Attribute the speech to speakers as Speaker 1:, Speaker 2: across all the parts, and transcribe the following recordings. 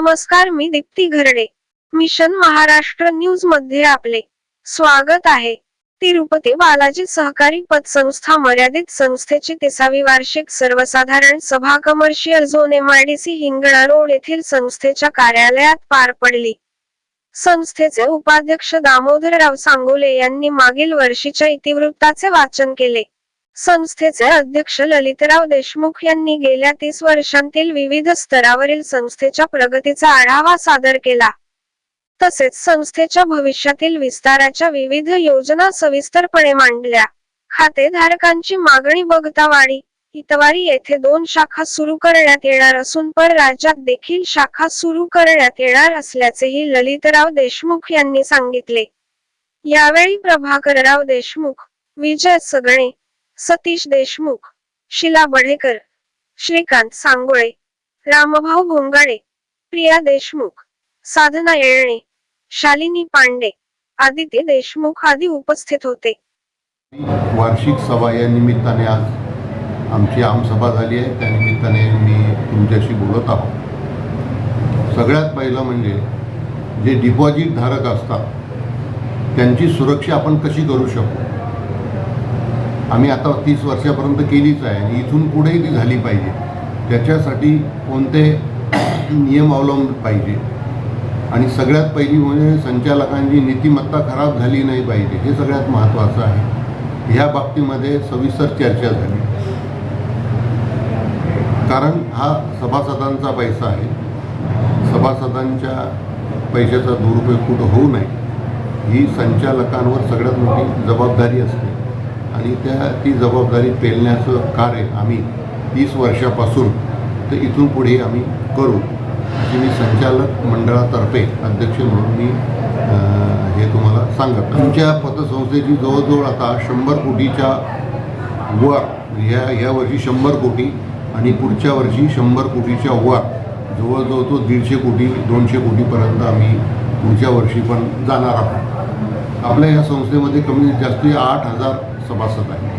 Speaker 1: नमस्कार मी दीप्ती घरडे. मिशन महाराष्ट्र न्यूजमध्ये आपले स्वागत आहे. तिरुपती बालाजी सहकारी पतसंस्था मर्यादित संस्थेची तिसावी वार्षिक सर्वसाधारण सभा commercial zone MIDC Hingna road येथील संस्थेच्या कार्यालयात पार पडली. संस्थेचे उपाध्यक्ष दामोदरराव सांगोले यांनी मागील वर्षीच्या इतिवृत्ताचे वाचन केले. संस्थेचे अध्यक्ष ललितराव देशमुख यांनी गेल्या तीस वर्षांतील विविध स्तरावरील संस्थेच्या प्रगतीचा आढावा सादर केला. तसेच संस्थेच्या भविष्यातील विस्ताराच्या विविध योजना सविस्तरपणे मांडल्या. खातेधारकांची मागणी बघता वाढी. इतवारी येथे दोन शाखा सुरू करण्यात येणार असून पर राज्यात देखील शाखा सुरू करण्यात येणार असल्याचेही ललितराव देशमुख यांनी सांगितले. यावेळी प्रभाकरराव देशमुख विजय सगणे सतीश देशमुख शिला बढेकर श्रीकांत सांगोळे रामभाऊ भोंगाडे प्रिया देशमुख साधना येळणे शालिनी पांडे आदित्य देशमुख आदी उपस्थित होते.
Speaker 2: वार्षिक सभा या निमित्ताने आज आमची आमसभा झाली आहे. त्या निमित्ताने मी तुमच्याशी बोलत आहोत. सगळ्यात पहिलं म्हणजे जे डिपॉझिट धारक असतात त्यांची सुरक्षा आपण कशी करू शकतो आम्ही आता तीस वर्षापर्यंत केलीच आहे आणि इथून पुढेही ती झाली पाहिजे. त्याच्यासाठी कोणते नियम अवलंब पाहिजे? आणि सगळ्यात पहिली म्हणजे संचालकांची नीतिमत्ता खराब झाली नाही पाहिजे. हे सगळ्यात महत्त्वाचं आहे. ह्या बाबतीमध्ये सविस्तर चर्चा झाली. कारण हा सभासदांचा पैसा आहे. सभासदांच्या पैशाचा दुरुपयोग कुठं होऊ नये. ही संचालकांवर सगळ्यात मोठी जबाबदारी असते. आणि त्या ती जबाबदारी पेलण्याचं कार्य आम्ही तीस वर्षापासून तर इथून पुढे आम्ही करू अशी मी संचालक मंडळातर्फे अध्यक्ष म्हणून मी हे तुम्हाला सांगत. आमच्या पतसंस्थेची जवळजवळ आता शंभर कोटीच्या वर या या वर्षी शंभर कोटी आणि पुढच्या वर्षी शंभर कोटीच्या वर जवळजवळ तो दीडशे कोटी दोनशे कोटीपर्यंत आम्ही पुढच्या वर्षी पण जाणार आहोत. आपल्या या संस्थेमध्ये कमी जास्ती आठ हजार सभासद आहे.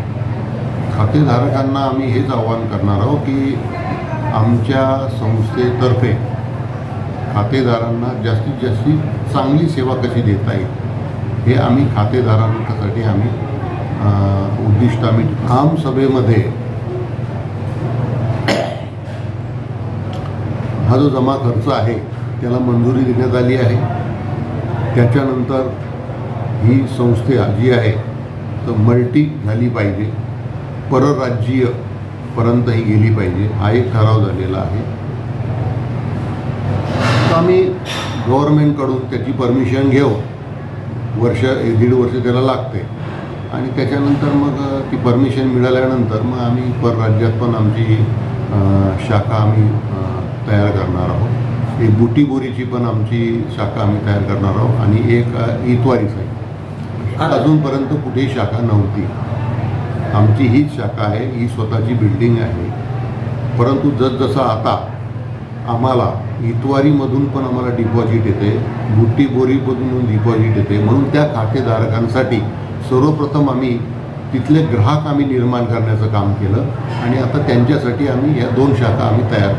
Speaker 2: खातेधारकांना आम्ही हेच आवाहन करणार आहोत की आमच्या संस्थेतर्फे खातेदारांना जास्तीत जास्त चांगली सेवा कशी देता येईल हे आम्ही खातेदारांसाठी आम्ही उद्दिष्ट आम्ही आम सभेमध्ये हा जो जमा खर्च आहे त्याला मंजुरी देण्यात आली आहे. त्याच्यानंतर ही संस्था जी आहे. तर मल्टी झाली पाहिजे. परराज्यीय पर्यंत ही गेली पाहिजे. हा एक ठराव झालेला आहे. तर आम्ही गव्हर्मेंटकडून त्याची परमिशन घेऊ. वर्ष एक दीड वर्ष त्याला लागते. आणि त्याच्यानंतर मग ती परमिशन मिळाल्यानंतर मग आम्ही परराज्यात पण आमची शाखा आम्ही तयार करणार आहोत. एक बुटीबोरीची पण आमची शाखा आम्ही तयार करणार आहोत. आणि एक अं, अजूनपर्यंत कुठेही शाखा नव्हती. आमची हीच शाखा आहे ही स्वतःची बिल्डिंग आहे. परंतु जसजसं आता आम्हाला इतवारीमधून पण आम्हाला डिपॉझिट येते बुट्टी बोरीमधून डिपॉझिट येते म्हणून त्या खातेधारकांसाठी सर्वप्रथम आम्ही तिथले ग्राहक आम्ही निर्माण करण्याचं काम केलं आणि आता त्यांच्यासाठी आम्ही या दोन शाखा आम्ही तयार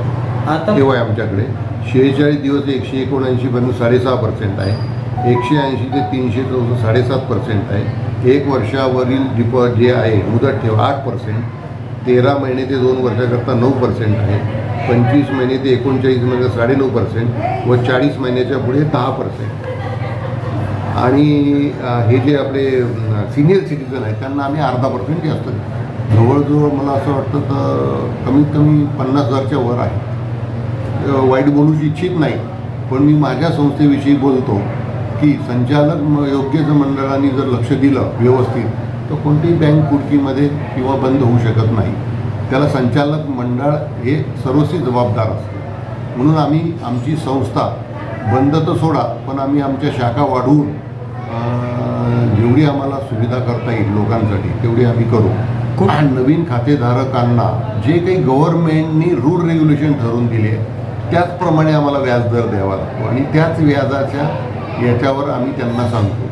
Speaker 3: आता
Speaker 2: तेव्हा आमच्याकडे. शेहेचाळीस दिवस एकशे एकोणऐंशीपर्यंत साडेसहा पर्सेंट आहे. एकशे ऐंशी ते तीनशे चौसष्ट साडेसात पर्सेंट आहे. एक वर्षावरील डिपॉ जे आहे मुदत ठेव आठ पर्सेंट तेरा महिने ते दोन वर्षाकरता नऊ पर्सेंट आहे. पंचवीस महिने ते एकोणचाळीस महिने साडेनऊ पर्सेंट व चाळीस महिन्याच्या पुढे दहा पर्सेंट आणि हे जे आपले सिनियर सिटीजन आहेत त्यांना आम्ही अर्धा पर्सेंट जास्त जवळजवळ मला असं वाटतं तर कमीत कमी पन्नास हजारच्या वर आहे. वाईट बोलूची इच्छित नाही. पण मी माझ्या संस्थेविषयी बोलतो. की संचालक म- योग्य जर मंडळाने जर लक्ष दिलं व्यवस्थित तर कोणतीही बँक कुडकीमध्ये किंवा बंद होऊ शकत नाही. त्याला संचालक मंडळ हे सर्वस्वी जबाबदार असतं. म्हणून आम्ही आमची संस्था बंद तर सोडा पण आम्ही आमच्या शाखा वाढवून जेवढी आम्हाला सुविधा करता येईल लोकांसाठी तेवढी आम्ही करू. नवीन खातेधारकांना जे काही गव्हर्नमेंटनी रूल रेग्युलेशन ठरवून दिले त्याचप्रमाणे आम्हाला व्याजदर द्यावा लागतो. आणि त्याच व्याजाच्या याच्यावर आम्ही त्यांना सांगतो.